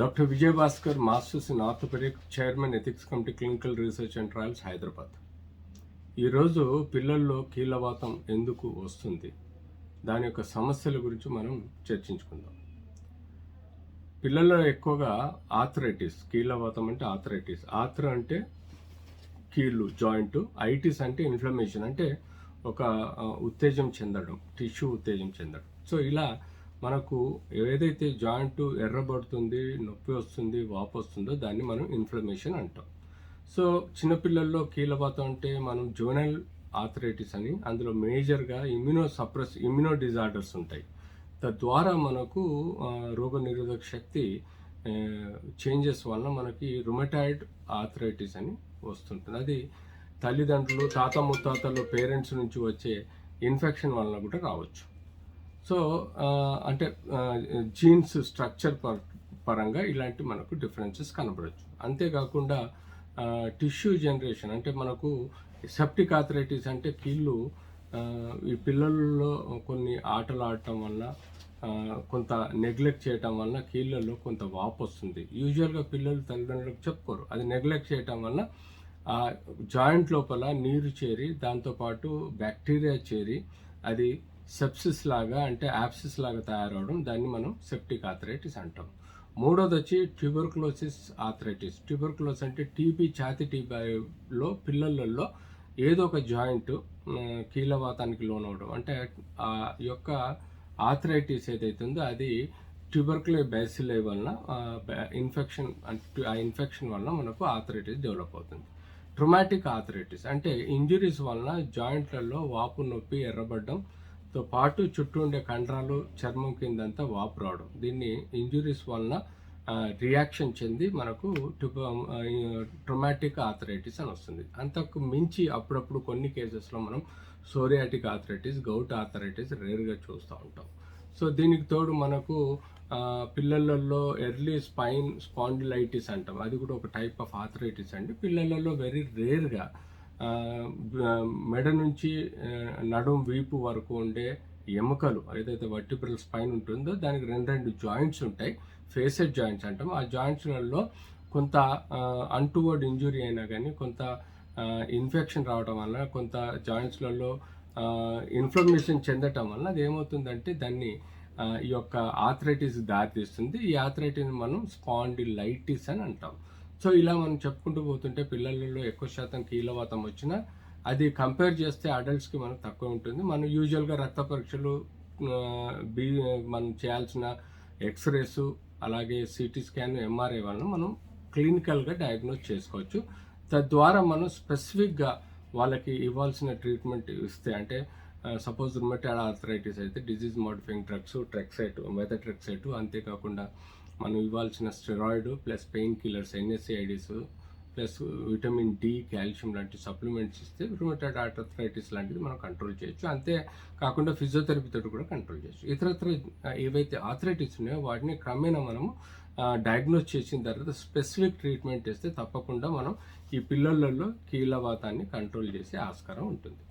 Doctor Vijayabhaskar masters in orthopaedic chairman ethics committee clinical research and trials Hyderabad. ఈరోజు పిల్లల్లో కీలవాతం ఎందుకు వస్తుంది? దాని యొక్క సమస్యల గురించి మనం చర్చించుకుందాం. పిల్లల్లో ఎక్కువగా ఆథరైటిస్ కీలవాతం అంటే ఆథరైటిస్ ఆథర్ అంటే కీళ్ళు జాయింట్. ఐటిస్ అంటే ఇన్ఫ్లమేషన్ అంటే ఒక ఉత్తేజం చెందడం టిష్యూ ఉత్తేజం చెందడం. సో ఇలా మనకు ఏదైతే జాయింట్ ఎర్రబడుతుంది నొప్పి వస్తుంది వాపు వస్తుందో దాన్ని మనం ఇన్ఫ్లమేషన్ అంటాం. సో చిన్నపిల్లల్లో కీలపాతం అంటే మనం జోనల్ ఆథరైటిస్ అని అందులో మేజర్గా ఇమ్యూనో సప్రెస్ ఇమ్యూనో డిజార్డర్స్ ఉంటాయి. తద్వారా మనకు రోగనిరోధక శక్తి చేంజెస్ వలన మనకి రుమటాయిడ్ ఆథరైటిస్ అని వస్తుంటుంది. అది తల్లిదండ్రులు తాత ముత్తాతలు పేరెంట్స్ నుంచి వచ్చే ఇన్ఫెక్షన్ వలన కూడా రావచ్చు. సో అంటే జీన్స్ స్ట్రక్చర్ పర్ పరంగా ఇలాంటి మనకు డిఫరెన్సెస్ కనబడవచ్చు అంతేకాకుండా టిష్యూ జనరేషన్ అంటే మనకు సెప్టిక్ ఆథరైటిస్ అంటే కీళ్ళు ఈ పిల్లల్లో కొన్ని ఆటలు ఆడటం వల్ల కొంత నెగ్లెక్ట్ చేయటం వల్ల కీళ్ళల్లో కొంత వాపు వస్తుంది. యూజువల్గా పిల్లలు తల్లిదండ్రులకు చెప్పుకోరు. అది నెగ్లెక్ట్ చేయటం వల్ల ఆ జాయింట్ లోపల నీరు చేరి దాంతోపాటు బ్యాక్టీరియా చేరి అది సెప్సిస్ లాగా అంటే యాప్సిస్ లాగా తయారవడం దాన్ని మనం సెప్టిక్ ఆథరైటిస్ అంటాం. మూడోది వచ్చి ట్యూబర్కులోసిస్ ఆథరైటిస్ ట్యూబర్కులోస్ అంటే టీబీ ఛాతి టీబీలో పిల్లలలో ఏదో ఒక జాయింట్ కీలవాతానికి లోనవడం. అంటే ఆ యొక్క ఆథరైటిస్ ఏదైతే ఉందో అది ట్యూబర్కులే బ్యాసిలే వలన ఇన్ఫెక్షన్ ఆ ఇన్ఫెక్షన్ వలన మనకు ఆథరైటిస్ డెవలప్ అవుతుంది. ట్రొమాటిక్ ఆథరైటిస్ అంటే ఇంజురీస్ వలన జాయింట్లలో వాపు నొప్పి తో పాటు చుట్టూ ఉండే కండరాలు చర్మం కిందంతా వాపు రావడం. దీన్ని ఇంజురీస్ వలన రియాక్షన్ చెంది మనకు ట్రొమాటిక్ ఆథరైటిస్ అని వస్తుంది. అంతకు మించి అప్పుడప్పుడు కొన్ని కేసెస్లో మనం సోరియాటిక్ ఆథరైటిస్ గౌట్ ఆథరైటిస్ రేర్గా చూస్తూ ఉంటాం. సో దీనికి తోడు మనకు పిల్లలలో ఎర్లీ స్పైన్ స్పాండిలైటిస్ అంటాం. అది కూడా ఒక టైప్ ఆఫ్ ఆథరైటిస్ అండి. పిల్లలలో వెరీ రేర్గా మెడ నుంచి నడుం వీపు వరకు ఉండే ఎముకలు ఏదైతే వర్టిబ్రల్ స్పైన్ ఉంటుందో దానికి రెండు రెండు జాయింట్స్ ఉంటాయి. ఫేసెడ్ జాయింట్స్ అంటాం. ఆ జాయింట్స్లలో కొంత అంటువర్డ్ ఇంజురీ అయినా కానీ కొంత ఇన్ఫెక్షన్ రావడం వల్ల కొంత జాయింట్స్లలో ఇన్ఫ్లమేషన్ చెందటం వల్ల అది ఏమవుతుందంటే దాన్ని ఈ యొక్క ఆథరైటిస్ దారితీస్తుంది. ఈ ఆథరైటిస్ మనం స్పాండిలైటిస్ అని అంటాం. సో ఇలా మనం చెప్పుకుంటూ పోతుంటే పిల్లలలో ఎక్కువ శాతం కీలవాతం వచ్చినా అది కంపేర్ చేస్తే అడల్ట్స్కి మనకు తక్కువ ఉంటుంది. మనం యూజువల్గా రక్త పరీక్షలు బి మనం చేయాల్సిన ఎక్స్రేస్ అలాగే సిటీ స్కాన్ ఎంఆర్ఐ వలన మనం క్లినికల్గా డయాగ్నోస్ చేసుకోవచ్చు. తద్వారా మనం స్పెసిఫిక్గా వాళ్ళకి ఇవ్వాల్సిన ట్రీట్మెంట్ ఇస్తే అంటే సపోజ్ రుమటాడ్ ఆర్థరైటిస్ అయితే డిజీజ్ మోడిఫైయింగ్ డ్రగ్స్ ట్రెక్సైట్ మెథట్రెక్సైట్ అంతేకాకుండా మనం ఇవ్వాల్సిన steroid plus pain killers NSAIDs plus vitamin D calcium లాంటి సప్లిమెంట్స్ ఇస్తే రుమటాయిడ్ ఆర్థరైటిస్ లాంటిది మనం కంట్రోల్ చేయొచ్చు. అంతే కాకుండా ఫిజియోథెరపీ తోటి కూడా కంట్రోల్ చేయొచ్చు. ఇతరత్ర ఏవైతే ఆథరైటిస్ ఉన్నాయో వాటిని క్రమేణా మనము డయాగ్నోస్ చేసిన తర్వాత స్పెసిఫిక్ ట్రీట్మెంట్ ఇస్తే తప్పకుండా మనం ఈ పిల్లలలో కీలవాతాన్ని కంట్రోల్ చేసే ఆస్కారం ఉంటుంది.